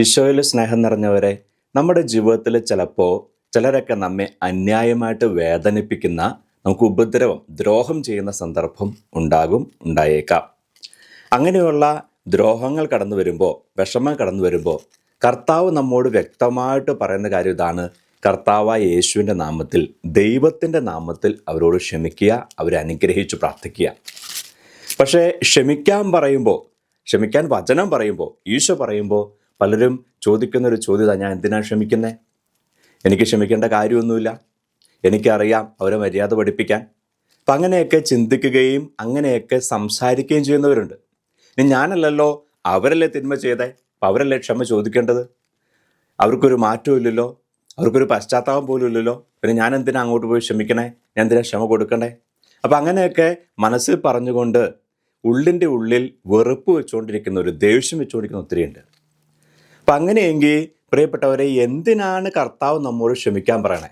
ഈശോയിൽ സ്നേഹം നിറഞ്ഞവരെ നമ്മുടെ ജീവിതത്തിൽ ചിലപ്പോൾ ചിലരൊക്കെ നമ്മെ അന്യായമായിട്ട് വേദനിപ്പിക്കുന്ന നമുക്ക് ഉപദ്രവം ദ്രോഹം ചെയ്യുന്ന സന്ദർഭം ഉണ്ടാകും ഉണ്ടായേക്കാം. അങ്ങനെയുള്ള ദ്രോഹങ്ങൾ കടന്നു വരുമ്പോൾ വിഷമം കടന്നു വരുമ്പോൾ കർത്താവ് നമ്മോട് വ്യക്തമായിട്ട് പറയുന്ന കാര്യം ഇതാണ്. കർത്താവായ യേശുവിന്റെ നാമത്തിൽ ദൈവത്തിന്റെ നാമത്തിൽ അവരോട് ക്ഷമിക്കുക അവരെ അനുഗ്രഹിച്ച് പ്രാർത്ഥിക്കുക. പക്ഷേ ക്ഷമിക്കാൻ പറയുമ്പോൾ ക്ഷമിക്കാൻ വചനം പറയുമ്പോൾ ഈശോ പറയുമ്പോൾ പലരും ചോദിക്കുന്ന ഒരു ചോദ്യത ഞാൻ എന്തിനാണ് ക്ഷമിക്കുന്നത് എനിക്ക് ക്ഷമിക്കേണ്ട കാര്യമൊന്നുമില്ല. എനിക്കറിയാം അവരെ മര്യാദ പഠിപ്പിക്കാൻ. അപ്പം അങ്ങനെയൊക്കെ ചിന്തിക്കുകയും അങ്ങനെയൊക്കെ സംസാരിക്കുകയും ചെയ്യുന്നവരുണ്ട്. ഇനി ഞാനല്ലല്ലോ അവരല്ലേ തിന്മ ചെയ്തേ? അപ്പം അവരല്ലേ ക്ഷമ ചോദിക്കേണ്ടത്? അവർക്കൊരു മാറ്റവും ഇല്ലല്ലോ അവർക്കൊരു പശ്ചാത്താപം പോലും ഇല്ലല്ലോ പിന്നെ ഞാൻ എന്തിനാ അങ്ങോട്ട് പോയി ക്ഷമിക്കണേ? ഞാൻ എന്തിനാ ക്ഷമ കൊടുക്കണേ അപ്പം അങ്ങനെയൊക്കെ മനസ്സിൽ പറഞ്ഞുകൊണ്ട് ഉള്ളിന്റെ ഉള്ളിൽ വെറുപ്പ് വെച്ചുകൊണ്ടിരിക്കുന്ന ഒരു ദേഷ്യം വെച്ചുകൊണ്ടിരിക്കുന്ന ഒത്തിരിയുണ്ട്. അപ്പം അങ്ങനെയെങ്കിൽ പ്രിയപ്പെട്ടവരെ എന്തിനാണ് കർത്താവ് നമ്മോട് ക്ഷമിക്കാൻ പറയണേ?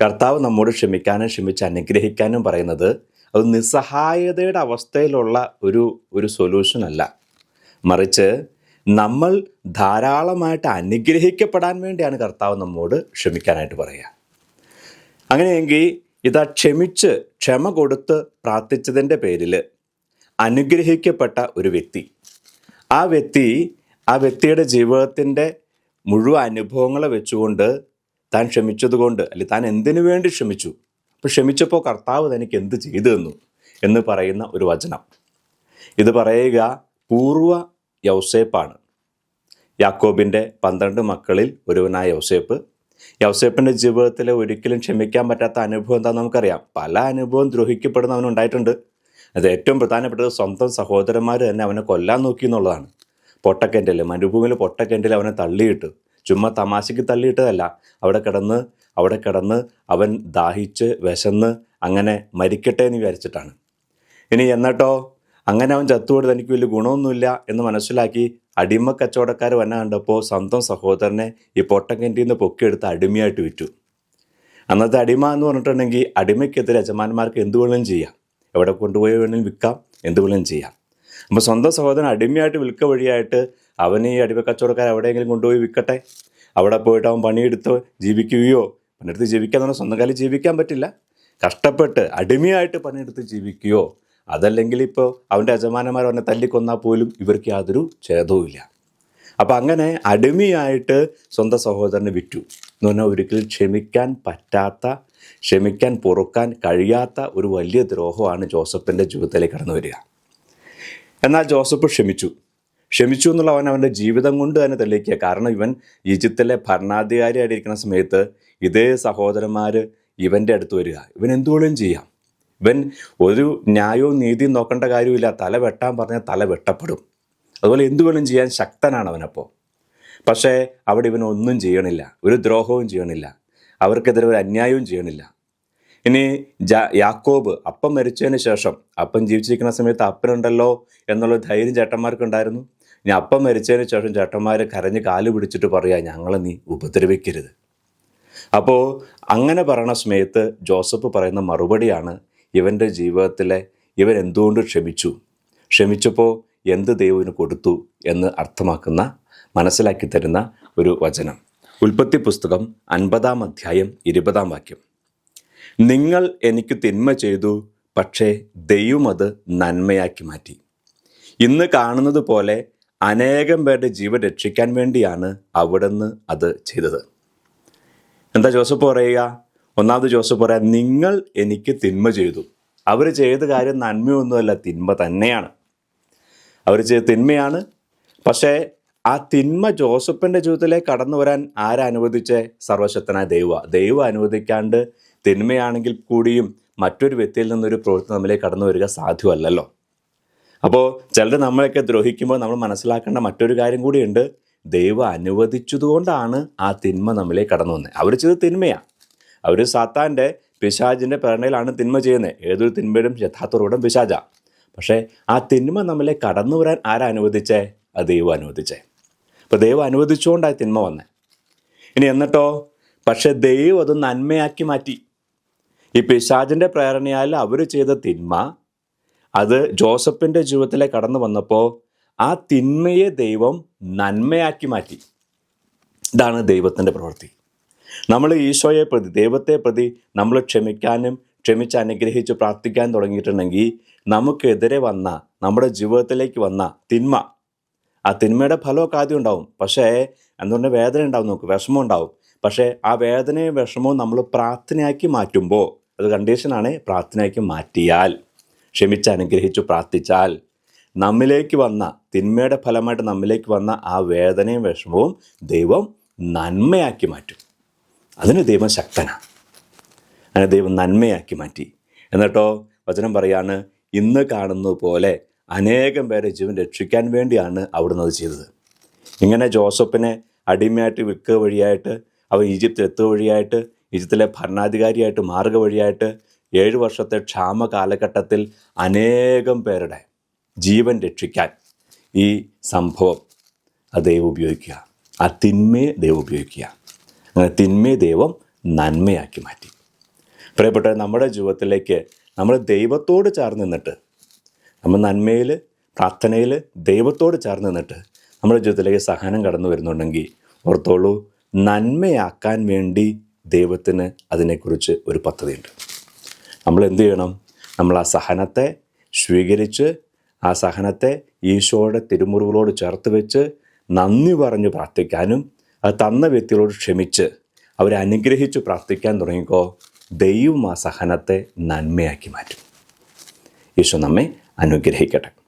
കർത്താവ് നമ്മോട് ക്ഷമിക്കാനും ക്ഷമിച്ച് അനുഗ്രഹിക്കാനും പറയുന്നത് അത് നിസ്സഹായതയുടെ അവസ്ഥയിലുള്ള ഒരു ഒരു സൊല്യൂഷൻ അല്ല. മറിച്ച് നമ്മൾ ധാരാളമായിട്ട് അനുഗ്രഹിക്കപ്പെടാൻ വേണ്ടിയാണ് കർത്താവ് നമ്മോട് ക്ഷമിക്കാനായിട്ട് പറയുക. അങ്ങനെയെങ്കിൽ ഇതാ ക്ഷമിച്ച് ക്ഷമ കൊടുത്ത് പ്രാർത്ഥിച്ചതിന്റെ പേരിൽ അനുഗ്രഹിക്കപ്പെട്ട ഒരു വ്യക്തി ആ വ്യക്തി ആ വ്യക്തിയുടെ ജീവിതത്തിന്റെ മുഴുവൻ അനുഭവങ്ങളെ വെച്ചുകൊണ്ട് താൻ ക്ഷമിച്ചതുകൊണ്ട് അല്ലെങ്കിൽ താൻ എന്തിനു വേണ്ടി ക്ഷമിച്ചു? അപ്പോൾ ക്ഷമിച്ചപ്പോൾ കർത്താവ് തനിക്ക് എന്ത് ചെയ്തു തന്നു എന്ന് പറയുന്ന ഒരു വചനം. ഇത് പറയുക പൂർവ യൗസേപ്പാണ്. യാക്കോബിന്റെ പന്ത്രണ്ട് മക്കളിൽ ഒരുവനായ യൗസേപ്പ്. യൗസേപ്പിന്റെ ജീവിതത്തിൽ ഒരിക്കലും ക്ഷമിക്കാൻ പറ്റാത്ത അനുഭവം എന്താണെന്ന് നമുക്കറിയാം. പല അനുഭവം ദ്രോഹിക്കപ്പെടുന്ന അവനുണ്ടായിട്ടുണ്ട് അത് ഏറ്റവും പ്രധാനപ്പെട്ടത് സ്വന്തം സഹോദരന്മാർ തന്നെ അവനെ കൊല്ലാൻ നോക്കി എന്നുള്ളതാണ്. പൊട്ടക്കിണറ്റിൽ മരുഭൂമിയിൽ പൊട്ടക്കെന്റിൽ അവനെ തള്ളിയിട്ട്. ചുമ്മാ തമാശയ്ക്ക് തള്ളിയിട്ടതല്ല. അവിടെ കിടന്ന് അവിടെ കിടന്ന് അവൻ ദാഹിച്ച് വിശന്ന് അങ്ങനെ മരിക്കട്ടെ എന്ന് വിചാരിച്ചിട്ടാണ്. ഇനി എന്നിട്ടോ? അങ്ങനെ അവൻ ചത്തുകൊണ്ട് തനിക്ക് വലിയ ഗുണമൊന്നുമില്ല എന്ന് മനസ്സിലാക്കി അടിമ കച്ചവടക്കാർ വന്ന കണ്ടപ്പോൾ സ്വന്തം സഹോദരനെ ഈ പൊട്ടക്കെന്റിൽ നിന്ന് പൊക്കിയെടുത്ത് അടിമയായിട്ട് വിറ്റു. അന്നത്തെ അടിമ എന്ന് പറഞ്ഞിട്ടുണ്ടെങ്കിൽ അടിമയ്ക്കെതിരെ യജമാന്മാർക്ക് എന്ത് വേണമെങ്കിലും ചെയ്യാം. എവിടെ കൊണ്ടുപോയി വേണമെങ്കിലും വിൽക്കാം എന്ത് വേണമെങ്കിലും ചെയ്യാം. അപ്പോൾ സ്വന്തം സഹോദരൻ അടിമയായിട്ട് വിൽക്ക വഴിയായിട്ട് അവൻ ഈ അടിമ കച്ചവടക്കാർ എവിടെയെങ്കിലും കൊണ്ടുപോയി വിൽക്കട്ടെ? അവിടെ പോയിട്ട് അവൻ പണിയെടുത്ത് ജീവിക്കുകയോ പണിയെടുത്ത് ജീവിക്കാൻ പറഞ്ഞാൽ സ്വന്തം കാലിൽ ജീവിക്കാൻ പറ്റില്ല. കഷ്ടപ്പെട്ട് അടിമയായിട്ട് പണിയെടുത്ത് ജീവിക്കുകയോ അതല്ലെങ്കിൽ ഇപ്പോൾ അവന്റെ യജമാനന്മാർ അവനെ തല്ലിക്കൊന്നാൽ പോലും ഇവർക്ക് യാതൊരു ഛേദവുമില്ല അപ്പം അങ്ങനെ അടിമയായിട്ട് സ്വന്തം സഹോദരന് വിറ്റു. എന്ന് പറഞ്ഞാൽ ഒരിക്കലും ക്ഷമിക്കാൻ പറ്റാത്ത ക്ഷമിക്കാൻ പൊറുക്കാൻ കഴിയാത്ത ഒരു വലിയ ദ്രോഹമാണ് ജോസഫിന്റെ ജീവിതത്തിലേക്ക് കടന്നു വരിക. എന്നാൽ ജോസഫ് ക്ഷമിച്ചു. ക്ഷമിച്ചു എന്നുള്ള അവൻ അവന്റെ ജീവിതം കൊണ്ട് തന്നെ തെളിയിക്കുക. കാരണം ഇവൻ ഈജിപ്തിലെ ഭരണാധികാരിയായിരിക്കുന്ന സമയത്ത് ഇതേ സഹോദരന്മാർ ഇവന്റെ അടുത്ത് വരിക. ഇവൻ എന്തുകൊണ്ടും ചെയ്യാം. ഇവൻ ഒരു ന്യായവും നീതിയും നോക്കേണ്ട കാര്യമില്ല തല വെട്ടാൻ പറഞ്ഞാൽ തല വെട്ടപ്പെടും. അതുപോലെ എന്തു ചെയ്യാൻ ശക്തനാണ് അവനപ്പോൾ പക്ഷേ അവിടെ ഇവൻ ഒന്നും ചെയ്യണില്ല. ഒരു ദ്രോഹവും ചെയ്യണില്ല. അവർക്കെതിരെ ഒരു അന്യായവും ചെയ്യണില്ല. ഇനി യാക്കോബ് അപ്പം മരിച്ചതിന് ശേഷം അപ്പം ജീവിച്ചിരിക്കുന്ന സമയത്ത് അപ്പനുണ്ടല്ലോ എന്നുള്ള ധൈര്യം ചേട്ടന്മാർക്കുണ്ടായിരുന്നു. ഇനി അപ്പം മരിച്ചതിന് ശേഷം ചേട്ടന്മാർ കരഞ്ഞ് കാൽ പിടിച്ചിട്ട് പറയുക ഞങ്ങൾ നീ ഉപദ്രവിക്കരുത്. അപ്പോൾ അങ്ങനെ പറയണ സമയത്ത് ജോസഫ് പറയുന്ന മറുപടിയാണ് ഇവന്റെ ജീവിതത്തിലെ ഇവൻ എന്തുകൊണ്ട് ക്ഷമിച്ചു? ക്ഷമിച്ചപ്പോൾ എന്ത് ദൈവത്തിന് കൊടുത്തു എന്ന് അർത്ഥമാക്കുന്ന മനസ്സിലാക്കി തരുന്ന ഒരു വചനം. ഉൽപ്പത്തി പുസ്തകം അൻപതാം അധ്യായം ഇരുപതാം വാക്യം. നിങ്ങൾ എനിക്ക് തിന്മ ചെയ്തു പക്ഷേ ദൈവം അത് നന്മയാക്കി മാറ്റി. ഇന്ന് കാണുന്നത് പോലെ അനേകം പേരുടെ ജീവൻ രക്ഷിക്കാൻ വേണ്ടിയാണ് അവിടുന്ന് അത് ചെയ്തത്. എന്താ ജോസഫ് പറയുക? ഒന്നാമത് ജോസഫ് പറയാം നിങ്ങൾ എനിക്ക് തിന്മ ചെയ്തു. അവർ ചെയ്ത കാര്യം നന്മയൊന്നുമല്ല തിന്മ തന്നെയാണ്. അവർ ചെയ്ത തിന്മയാണ്. പക്ഷേ ആ തിന്മ ജോസഫിന്റെ ജീവിതത്തിലേക്ക് കടന്നു വരാൻ ആരനുവദിച്ചേ? സർവശക്തനായ ദൈവ. ദൈവം അനുവദിക്കാണ്ട് തിന്മയാണെങ്കിൽ കൂടിയും മറ്റൊരു വ്യക്തിയിൽ നിന്നൊരു പ്രവൃത്തി നമ്മിലേക്ക് കടന്നു വരിക സാധ്യമല്ലല്ലോ. അപ്പോൾ ചിലർ നമ്മളെയൊക്കെ ദ്രോഹിക്കുമ്പോൾ നമ്മൾ മനസ്സിലാക്കേണ്ട മറ്റൊരു കാര്യം കൂടിയുണ്ട്. ദൈവം അനുവദിച്ചതുകൊണ്ടാണ് ആ തിന്മ നമ്മിലേക്ക് കടന്നു വന്നത് അവർ ചെയ്ത് തിന്മയാണ് അവർ സാത്താന്റെ പിശാജിന്റെ പ്രേരണയിലാണ് തിന്മ ചെയ്യുന്നത് ഏതൊരു തിന്മയുടെയും യഥാർത്ഥ പിശാജാണ് പിശാജ പക്ഷേ ആ തിന്മ നമ്മളെ കടന്നു വരാൻ ആരാ അനുവദിച്ചേ? അത് ദൈവം അനുവദിച്ചേ. അപ്പോൾ ദൈവം അനുവദിച്ചുകൊണ്ടാണ് തിന്മ വന്നത് ഇനി എന്നിട്ടോ? പക്ഷേ ദൈവം അത് നന്മയാക്കി മാറ്റി. ഈ പിശാജിന്റെ പ്രേരണയാൽ അവർ ചെയ്ത തിന്മ അത് ജോസഫിന്റെ ജീവിതത്തിലെ കടന്നു വന്നപ്പോൾ ആ തിന്മയെ ദൈവം നന്മയാക്കി മാറ്റി. ഇതാണ് ദൈവത്തിന്റെ പ്രവൃത്തി. നമ്മൾ ഈശോയെ പ്രതി ദൈവത്തെ പ്രതി നമ്മൾ ക്ഷമിക്കാനും ക്ഷമിച്ച് അനുഗ്രഹിച്ച് പ്രാർത്ഥിക്കാൻ തുടങ്ങിയിട്ടുണ്ടെങ്കിൽ നമുക്കെതിരെ വന്ന നമ്മുടെ ജീവിതത്തിലേക്ക് വന്ന തിന്മ ആ തിന്മയുടെ ഫലമൊക്കെ ആദ്യം ഉണ്ടാവും. പക്ഷേ എന്തുകൊണ്ട് വേദന ഉണ്ടാവും നമുക്ക് വിഷമം ഉണ്ടാവും. പക്ഷേ ആ വേദനയും വിഷമവും നമ്മൾ പ്രാർത്ഥനയാക്കി മാറ്റുമ്പോൾ അത് കണ്ടീഷനാണ്. പ്രാർത്ഥനയ്ക്ക് മാറ്റിയാൽ ക്ഷമിച്ച് അനുഗ്രഹിച്ചു പ്രാർത്ഥിച്ചാൽ നമ്മിലേക്ക് വന്ന തിന്മയുടെ ഫലമായിട്ട് നമ്മിലേക്ക് വന്ന ആ വേദനയും വിഷമവും ദൈവം നന്മയാക്കി മാറ്റും. അതിന് ദൈവം ശക്തനാണ് അങ്ങനെ ദൈവം നന്മയാക്കി മാറ്റി. എന്നിട്ടോ വചനം പറയാണ് ഇന്ന് കാണുന്ന പോലെ അനേകം പേരെ ജീവൻ രക്ഷിക്കാൻ വേണ്ടിയാണ് അവിടുന്ന് അത് ചെയ്തത്. ഇങ്ങനെ ജോസഫിനെ അടിമയായിട്ട് വിൽക്കുക വഴിയായിട്ട് അവൻ ഈജിപ്തിൽ എത്തുക വഴിയായിട്ട് ഈജിപ്തിലെ ഭരണാധികാരിയായിട്ട് മാർഗ വഴിയായിട്ട് ഏഴ് വർഷത്തെ ക്ഷാമ കാലഘട്ടത്തിൽ അനേകം പേരുടെ ജീവൻ രക്ഷിക്കാൻ ഈ സംഭവം അത് ദൈവം ഉപയോഗിക്കുക. ആ തിന്മയെ ദൈവം ഉപയോഗിക്കുക. അങ്ങനെ തിന്മയെ ദൈവം നന്മയാക്കി മാറ്റി. പ്രിയപ്പെട്ട നമ്മുടെ ജീവിതത്തിലേക്ക് നമ്മൾ ദൈവത്തോട് ചേർന്ന് നിന്നിട്ട് നമ്മൾ നന്മയിൽ പ്രാർത്ഥനയിൽ ദൈവത്തോട് ചേർന്ന് നിന്നിട്ട് നമ്മുടെ ജീവിതത്തിലേക്ക് സഹനം കടന്നു വരുന്നുണ്ടെങ്കിൽ ഓർത്തോളൂ നന്മയാക്കാൻ വേണ്ടി ദൈവത്തിന് അതിനെക്കുറിച്ച് ഒരു പദ്ധതിയുണ്ട്. നമ്മൾ എന്ത് ചെയ്യണം? നമ്മൾ ആ സഹനത്തെ സ്വീകരിച്ച് ആ സഹനത്തെ ഈശോയുടെ തിരുമുറിവുകളോട് ചേർത്ത് വെച്ച് നന്ദി പറഞ്ഞ് പ്രാർത്ഥിക്കാനും അത് തന്ന വ്യക്തികളോട് ക്ഷമിച്ച് അവരെ അനുഗ്രഹിച്ച് പ്രാർത്ഥിക്കാൻ തുടങ്ങിക്കോ. ദൈവം ആ സഹനത്തെ നന്മയാക്കി മാറ്റും. ഈശോ നമ്മെ അനുഗ്രഹിക്കട്ടെ.